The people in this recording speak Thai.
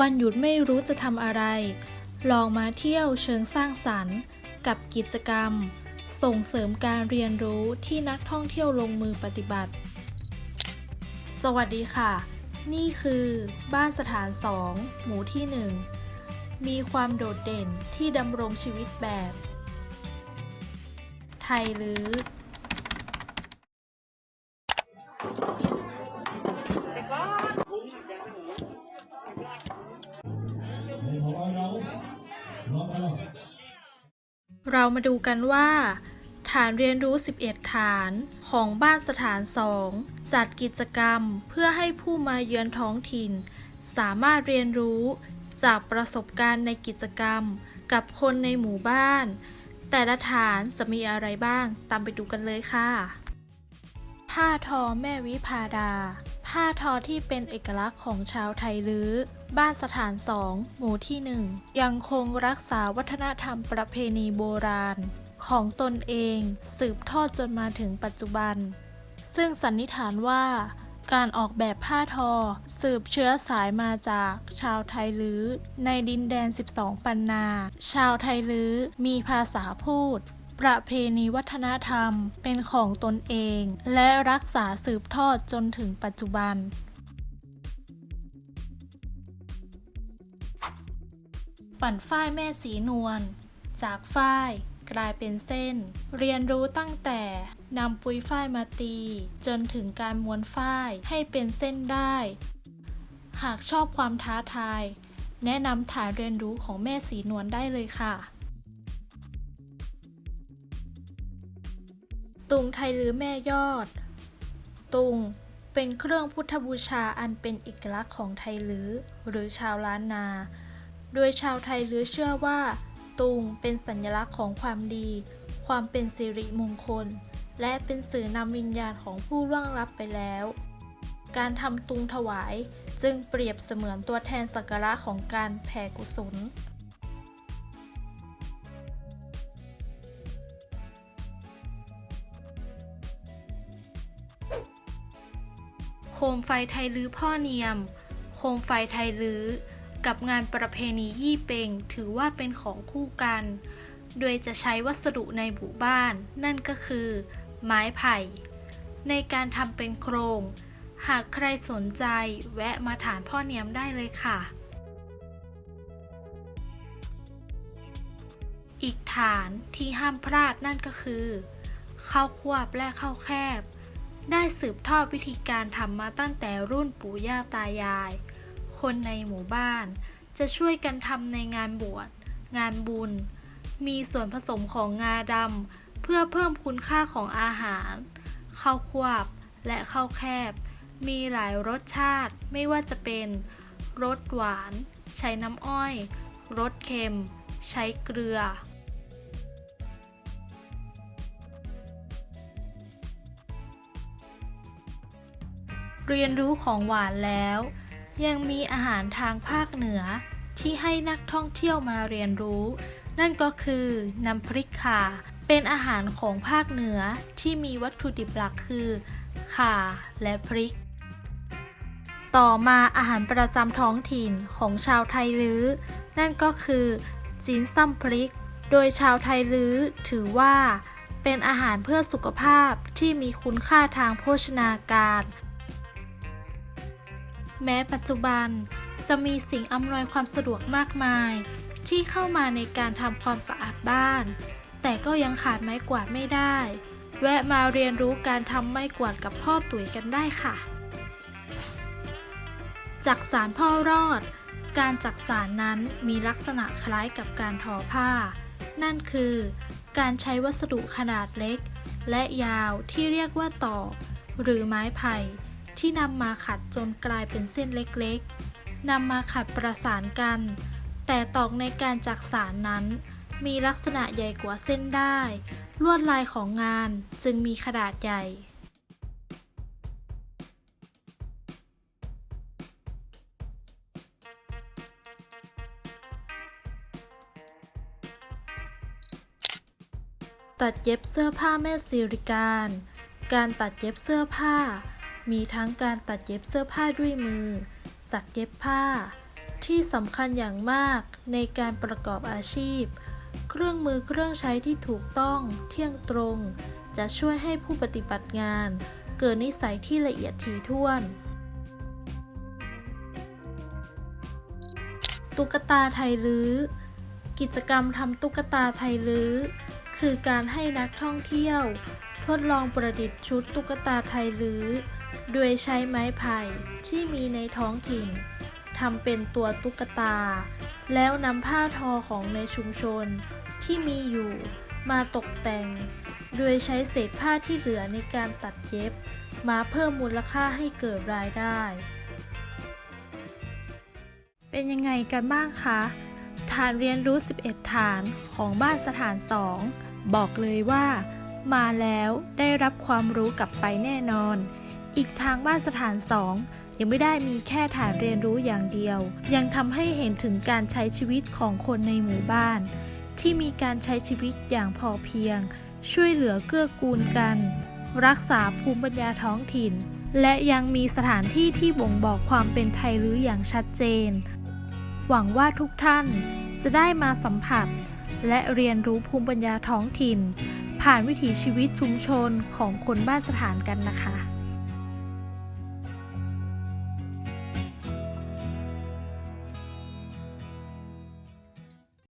วันหยุดไม่รู้จะทำอะไร ลองมาเที่ยวเชิงสร้างสรรค์กับกิจกรรม ส่งเสริมการเรียนรู้ที่นักท่องเที่ยวลงมือปฏิบัติ สวัสดีค่ะ นี่คือบ้านสถานสองหมู่ที่หนึ่งมีความโดดเด่นที่ดำรงชีวิตแบบ ไทยหรือ เรามาดูกันว่า ฐานเรียนรู้ 11 ฐานของบ้านสถาน 2 จัดกิจกรรมเพื่อให้ผู้มาเยือนท้องถิ่น สามารถเรียนรู้จากประสบการณ์ในกิจกรรมกับคนในหมู่บ้าน แต่ละฐานจะมีอะไรบ้าง ตามไปดูกันเลยค่ะ ผ้าทอแม่วิภาดา ผ้าทอที่เป็นเอกลักษณ์ของชาวไทยลื้อ บ้านสถานสองหมู่ที่หนึ่งยังคงรักษาวัฒนธรรมประเพณีโบราณ ของตนเองสืบทอดจนมาถึงปัจจุบัน ซึ่งสันนิษฐานว่า การออกแบบผ้าทอ สืบเชื้อสายมาจากชาวไทยลื้อ ในดินแดน 12 ปันนา ชาวไทยลื้อมีภาษาพูด ประเพณีวัฒนธรรมเป็นของตนเอง และรักษาสืบทอดจนถึงปัจจุบัน ปั่นฝ้ายแม่สีนวล จากฝ้ายกลายเป็นเส้น เรียนรู้ตั้งแต่นำปุยฝ้ายมาตี จนถึงการม้วนฝ้ายให้เป็นเส้นได้ หากชอบความท้าทาย แนะนำฐานเรียนรู้ของแม่สีนวลได้เลยค่ะ ตุงไทยหรือแม่ยอด ตุงเป็นเครื่องพุทธบูชาอันเป็นเอกลักษณ์ของไทยลือหรือชาวล้านนา โดยชาวไทยลือเชื่อว่า ตุงเป็นสัญลักษณ์ของความดี ความเป็นสิริมงคล และเป็นสื่อนำวิญญาณของผู้ล่วงลับไปแล้ว การทำตุงถวายจึงเปรียบเสมือนตัวแทนสักการะของการแผ่กุศล โคมไฟไทยลื้อพ่อเนียม โคมไฟไทยลื้อ กับงานประเพณียี่เปงถือว่าเป็นของคู่กัน โดยจะใช้วัสดุในหมู่บ้าน นั่นก็คือ ไม้ไผ่ ในการทำเป็นโครง หากใครสนใจแวะมาฐานพ่อเนียมได้เลยค่ะ อีกฐานที่ห้ามพลาดนั่นก็คือข้าวควบและข้าวแคบ ได้สืบทอดวิธีการทำมาตั้งแต่รุ่นปู่ย่าตายาย คนในหมู่บ้าน จะช่วยกันทำในงานบวช งานบุญ มีส่วนผสมของงาดำเพื่อเพิ่มคุณค่าของอาหาร ข้าวควบและข้าวแคบ มีหลายรสชาติไม่ว่าจะเป็นรสหวาน ใช้น้ำอ้อย รสเค็ม ใช้เกลือ เรียนรู้ของหวานแล้ว ยังมีอาหารทางภาคเหนือ ที่ให้นักท่องเที่ยวมาเรียนรู้ นั่นก็คือน้ำพริกข่า เป็นอาหารของภาคเหนือที่มีวัตถุดิบหลักคือข่าและพริก ต่อมาอาหารประจำท้องถิ่นของชาวไทยลื้อ นั่นก็คือจีนซ้ำพริก โดยชาวไทยลื้อถือว่าเป็นอาหารเพื่อสุขภาพที่มีคุณค่าทางโภชนาการ แม้ปัจจุบันจะมีสิ่งอำนวยความสะดวกมากมาย ที่เข้ามาในการทำความสะอาดบ้าน แต่ก็ยังขาดไม้กวาดไม่ได้ แวะมาเรียนรู้การทำไม้กวาดกับพ่อตุ๋ยกันได้ค่ะ จักสารพ่อรอด การจักสารนั้นมีลักษณะคล้ายกับการทอผ้า นั่นคือ การใช้วัสดุขนาดเล็ก และยาวที่เรียกว่าตอกหรือไม้ไผ่ ที่นำมาขัดจนกลายเป็นเส้นเล็กๆนำมาขัดประสานกัน แต่ตอกในการจักสารนั้น มีลักษณะใหญ่กว่าเส้นได้ ลวดลายของงานจึงมีขนาดใหญ่ตัดเย็บเสื้อผ้าแม่สิริการ การตัดเย็บเสื้อผ้า มีทั้งการตัดเย็บเสื้อผ้าด้วยมือ จักเย็บผ้า ที่สำคัญอย่างมากในการประกอบอาชีพ เครื่องมือเครื่องใช้ที่ถูกต้อง เที่ยงตรง จะช่วยให้ผู้ปฏิบัติงาน เกิดนิสัยที่ละเอียดถี่ถ้วน ตุ๊กตาไทยลื้อ กิจกรรมทำตุ๊กตาไทยลื้อ คือการให้นักท่องเที่ยว ทดลองประดิษฐ์ชุดตุ๊กตาไทยลื้อ โดยใช้ไม้ไผ่ที่มีในท้องถิ่นทำเป็นตัวตุ๊กตา แล้วนำผ้าทอของในชุมชนที่มีอยู่มาตกแต่ง โดยใช้เศษผ้าที่เหลือในการตัดเย็บ มาเพิ่มมูลค่าให้เกิดรายได้ เป็นยังไงกันบ้างคะฐานเรียนรู้ 11 ฐานของบ้านสถาน 2 บอกเลยว่า มาแล้วได้รับความรู้กลับไปแน่นอน อีกทางบ้านสถาน2ยังไม่ได้มีแค่ฐานเรียนรู้อย่างเดียว ยังทำให้เห็นถึงการใช้ชีวิตของคนในหมู่บ้าน ที่มีการใช้ชีวิตอย่างพอเพียง ช่วยเหลือเกื้อกูลกัน รักษาภูมิปัญญาท้องถิ่น และยังมีสถานที่ที่บ่งบอกความเป็นไทยลื้ออย่างชัดเจน หวังว่าทุกท่านจะได้มาสัมผัส และเรียนรู้ภูมิปัญญาท้องถิ่น ผ่านวิถีชีวิตชุมชนของคนบ้านสถานกันนะคะ